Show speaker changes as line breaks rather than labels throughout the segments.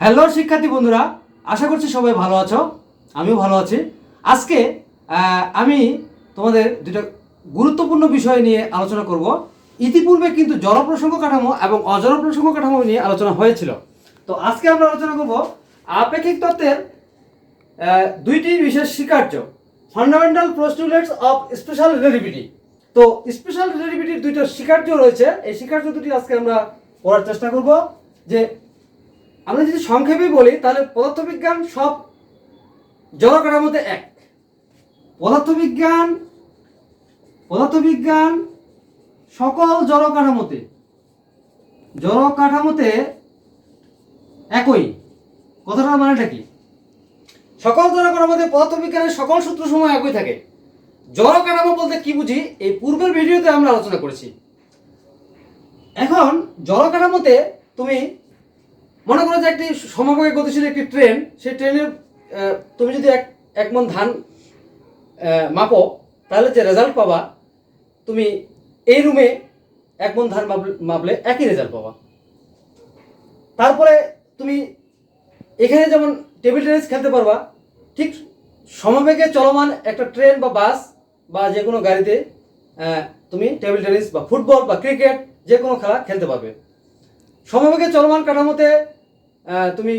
Hello শিক্ষার্থী বন্ধুরা, আশা করছি সবাই ভালো আছো। আমিও ভালো আছি। আজকে আমি তোমাদের দুটো গুরুত্বপূর্ণ বিষয় নিয়ে আলোচনা করব। ইতিপূর্বে কিন্তু জনপ্রসঙ্গ কাঠামো এবং অজর প্রসঙ্গ কাঠামো নিয়ে আলোচনা হয়েছিল। তো আজকে আমরা আলোচনা করব আপেক্ষিক তত্ত্বের দুইটি বিশেষ স্বীকার্য। Fundamental postulates of special relativity তো স্পেশাল রিলেটিভিটির দুইটা স্বীকার্য রয়েছে। এই স্বীকার্য দুটি আজকে আমরা পড়ার চেষ্টা করব যে আমরা যদি সংক্ষেপে বলি, তাহলে পদার্থবিজ্ঞান সব জড়কাঠামোতে এক। পদার্থবিজ্ঞান পদার্থবিজ্ঞান সকল জড় কাঠামোতে কাঠামোতে একই। কথাটার মানেটা কি? সকল জড় কাঠামোতে পদার্থবিজ্ঞানের সকল সূত্র সময় একই থাকে। জড় কাঠামো বলতে কি বুঝি? এই পূর্বের ভিডিওতে আমরা আলোচনা করেছি। এখন জড় কাঠামোতে তুমি মনে করো যে একটি সমবায় গতিশীল একটি ট্রেন, সেই ট্রেনের তুমি যদি এক এক মন ধান মাপো, তাহলে যে রেজাল্ট পাবা, তুমি এই রুমে এক মন ধান মাপলে- একই রেজাল্ট পাবা। তারপরে তুমি এখানে যেমন টেবিল টেনিস খেলতে পারবা, ঠিক সমবেগে চলমান একটা ট্রেন বা বাস বা যে কোনো গাড়িতে তুমি টেবিল টেনিস বা ফুটবল বা ক্রিকেট যে কোনো খেলা খেলতে পারবে। সমবেগে চলমান কাঠামোতে তুমি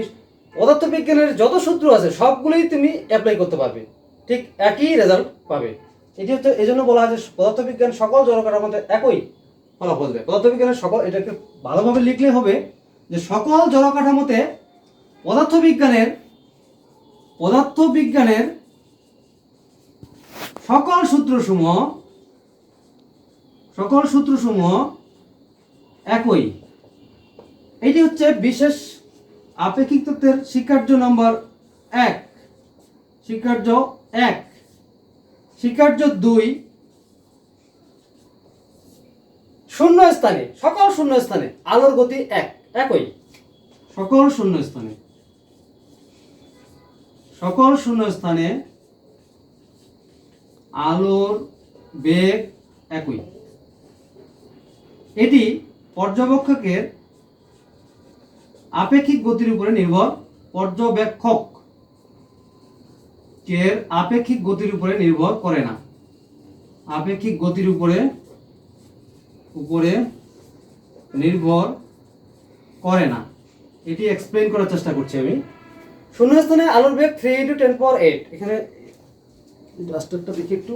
পদার্থবিজ্ঞানের যত সূত্র আছে, সবগুলোই তুমি অ্যাপ্লাই করতে পারবে। ঠিক একই রেজাল্ট পাবে। এটি হচ্ছে এই জন্য বলা হয় যে পদার্থবিজ্ঞান সকল জড় কাঠামোতে একই ফলাফল দেয় পদার্থবিজ্ঞানের সকল, এটাকে ভালোভাবে লিখলে হবে যে সকল জড় কাঠামোতে পদার্থবিজ্ঞানের পদার্থবিজ্ঞানের সকল সূত্রসমূহ সকল সূত্রসমূহ একই। এটি হচ্ছে বিশেষ আপেক্ষিক তত্ত্বের স্বীকার্য নম্বর এক। স্বীকার্য এক। স্বীকার্য দুই। শূন্য স্থানে সকল শূন্য স্থানে আলোর গতি এক একই। সকল শূন্য স্থানে। সকল শূন্য স্থানে আলোর বেগ একই। এটি পর্যবেক্ষকের আপেক্ষিক গতির উপরে নির্ভর পর্যবেক্ষক। এর আপেক্ষিক গতির উপরে নির্ভর করে না। আপেক্ষিক গতির উপরে উপরে নির্ভর করে না। এটি এক্সপ্লেন করার চেষ্টা করছি আমি। শূন্যস্থানে আলোর বেগ three into ten power eight এখানে ডাস্টারটা দেখি একটু।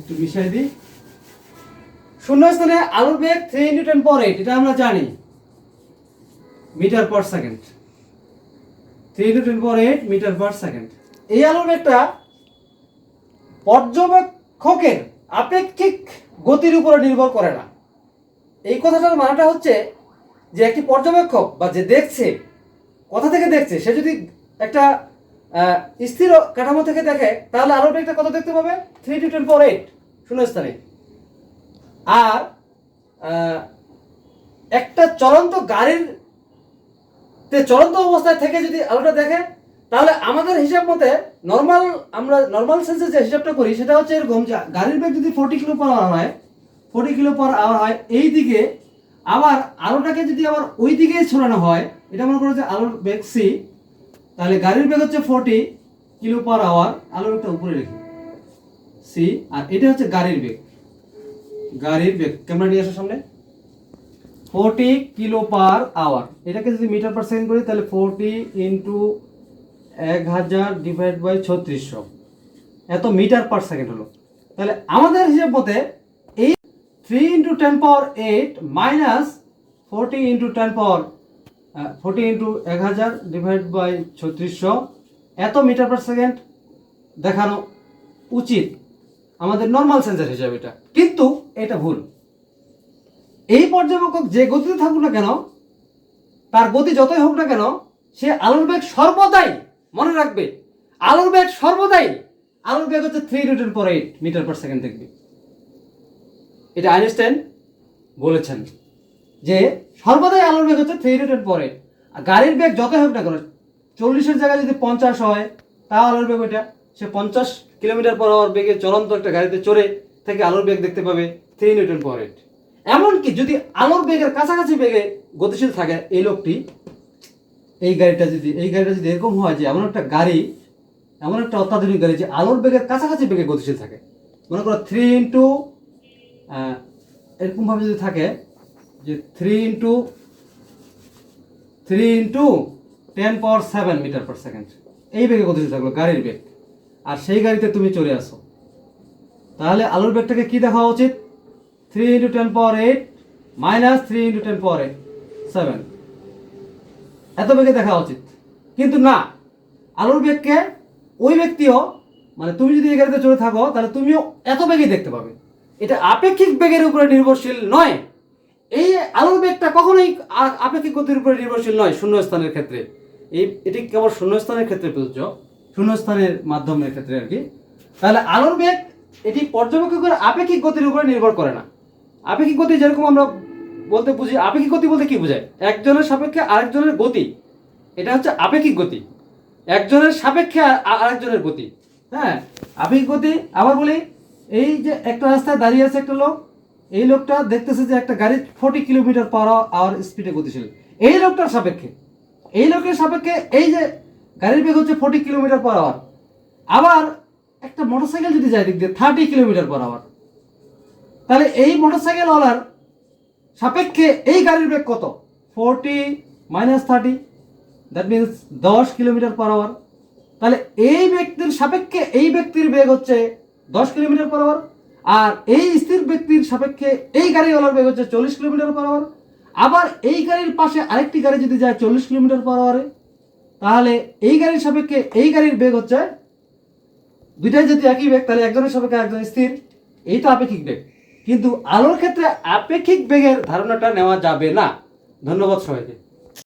একটু মিশাই দিই। শূন্যস্থানে আলোর বেগ three into ten power eight এটা আমরা জানি। Metre per second. Three into ten power eight metre per second. এই আলোর একটা পর্যবেক্ষকের আপেক্ষিক গতির উপরে নির্ভর করে না। এই কথাটার মানেটা হচ্ছে যে একটি পর্যবেক্ষক বা যে দেখছে, কোথা থেকে দেখছে, সে যদি একটা স্থির কাঠামো থেকে দেখে, তাহলে আলোর বেগটা কত দেখতে পাবে? Three to ten four eight শূন্যস্থানে। আর একটা চলন্ত গাড়ির তে চলন্ত অবস্থায় থেকে যদি আলোটা দেখে, তাহলে আমাদের হিসাব মতে নর্মাল আমরা নর্মাল সেন্সে যে হিসাবটা করি, সেটা হচ্ছে এরকম যে গাড়ির বেগ যদি ফোর্টি কিলো পার আওয়ার হয় ফোর্টি কিলো পার আওয়ার হয়, এই দিকে আবার আলোটাকে যদি আবার ওই দিকে ছড়ানো হয়, এটা মনে করো যে আলোর বেগ সি তাহলে গাড়ির বেগ হচ্ছে ফোর্টি কিলো পার আওয়ার আলোর একটা উপরে রেখে সি আর এটা হচ্ছে গাড়ির বেগ। গাড়ির বেগ, ক্যামেরা নিয়ে আসার সামনে। Forty kilo per hour. এটাকে যদি মিটার পার সেকেন্ড করি, তাহলে ফোর্টি ইন্টু এক হাজার ডিভাইড বাই ছত্রিশশো। এত মিটার পার সেকেন্ড হলো। তাহলে আমাদের হিসেব মতে এই three into ten power eight minus forty into ten power forty into এক হাজার ডিভাইড বাই ছত্রিশশো, এত মিটার পার সেকেন্ড দেখানো উচিত। আমাদের নর্মাল সেন্সার হিসাবে এটা। কিন্তু এটা ভুল। এই পর্যবেক্ষক যে গতিতে থাকুক না কেন, তার গতি যতই হোক না কেন, সে আলোর বেগ সর্বদাই মনে রাখবে। আলোর বেগ সর্বদাই, আলোর বেগ হচ্ছে থ্রি নিউটন পর এইট মিটার পার সেকেন্ড দেখবে এটা আইনস্টাইন বলেছেন যে সর্বদাই আলোর বেগ হচ্ছে থ্রি নিউটন পর এইট আর গাড়ির বেগ যতই হোক না কেন, চল্লিশের জায়গায় যদি পঞ্চাশ হয়, তাও আলোর বেগ ওইটা। সে পঞ্চাশ কিলোমিটার পর আওয়ার বেগে চলন্ত একটা গাড়িতে চড়ে থেকে আলোর বেগ দেখতে পাবে থ্রি নিউটন পর এইট এমনকি যদি আলোর বেগের কাছাকাছি বেগে গতিশীল থাকে এই লোকটি, এই গাড়িটা যদি এই গাড়িটা যদি এরকম হয় যে এমন একটা গাড়ি, এমন একটা অত্যাধুনিক গাড়ি যে আলোর বেগের কাছাকাছি বেগে গতিশীল থাকে, মনে করো থ্রি ইন্টু এরকমভাবে যদি থাকে যে three into three into ten power seven metre per second এই বেগে গতিশীল থাকল গাড়ির বেগ। আর সেই গাড়িতে তুমি চলে আসো। তাহলে আলোর বেগটাকে কি দেখা উচিত? Three into ten power eight minus three into ten power eight seven এত বেগে দেখা উচিত। কিন্তু না, আলোর বেগকে ওই ব্যক্তিও মানে তুমি যদি এই গাড়িতে চলে থাকো, তাহলে তুমিও এত বেগেই দেখতে পাবে। এটা আপেক্ষিক বেগের উপরে নির্ভরশীল নয়। এই আলোর বেগটা কখনোই আপেক্ষিক গতির উপরে নির্ভরশীল নয় শূন্যস্থানের ক্ষেত্রে। এই, এটি কেবল শূন্যস্থানের ক্ষেত্রে প্রযোজ্য? শূন্যস্থানের মাধ্যমের ক্ষেত্রে আর কি। তাহলে আলোর বেগ এটি পর্যবেক্ষকের আপেক্ষিক গতির উপরে নির্ভর করে না। আপেক্ষিক গতি? যেরকম আমরা বলতে বুঝি আপেক্ষিক গতি বলতে কি বোঝায়? একজনের সাপেক্ষে আরেকজনের গতি। এটা হচ্ছে আপেক্ষিক গতি। একজনের সাপেক্ষে আরেকজনের গতি। হ্যাঁ আপেক্ষিক গতি, আবার বলি, এই যে একটা রাস্তায় দাঁড়িয়ে আছে একটা লোক, এই লোকটা দেখতেছে যে একটা গাড়ি ফোর্টি কিলোমিটার পার আওয়ার স্পিডে গতিশীল। এই লোকটার সাপেক্ষে, এই লোকের সাপেক্ষে এই যে গাড়ির বেগ হচ্ছে ফোর্টি কিলোমিটার পার আওয়ার আবার একটা মোটরসাইকেল যদি যায় দিক দিয়ে থার্টি কিলোমিটার পার আওয়ার তাহলে এই মোটরসাইকেল ওলার সাপেক্ষে এই গাড়ির বেগ কত? Forty minus thirty that means দশ কিলোমিটার পার আওয়ার তাহলে এই ব্যক্তির সাপেক্ষে এই ব্যক্তির বেগ হচ্ছে দশ কিলোমিটার পার আওয়ার আর এই স্থির ব্যক্তির সাপেক্ষে এই গাড়ি গাড়িওয়ালার বেগ হচ্ছে চল্লিশ কিলোমিটার পার আওয়ার আবার এই গাড়ির পাশে আরেকটি গাড়ি যদি যায় চল্লিশ কিলোমিটার পার আওয়ারে তাহলে এই গাড়ির সাপেক্ষে এই গাড়ির বেগ হচ্ছে, দুইটাই যদি একই বেগ, তাহলে একজনের সাপেক্ষে একজন স্থির এই তো আপেক্ষিক বেগ। কিন্তু আলোর ক্ষেত্রে আপেক্ষিক বেগের ধারণাটা নেওয়া যাবে না। ধন্যবাদ সবাইকে।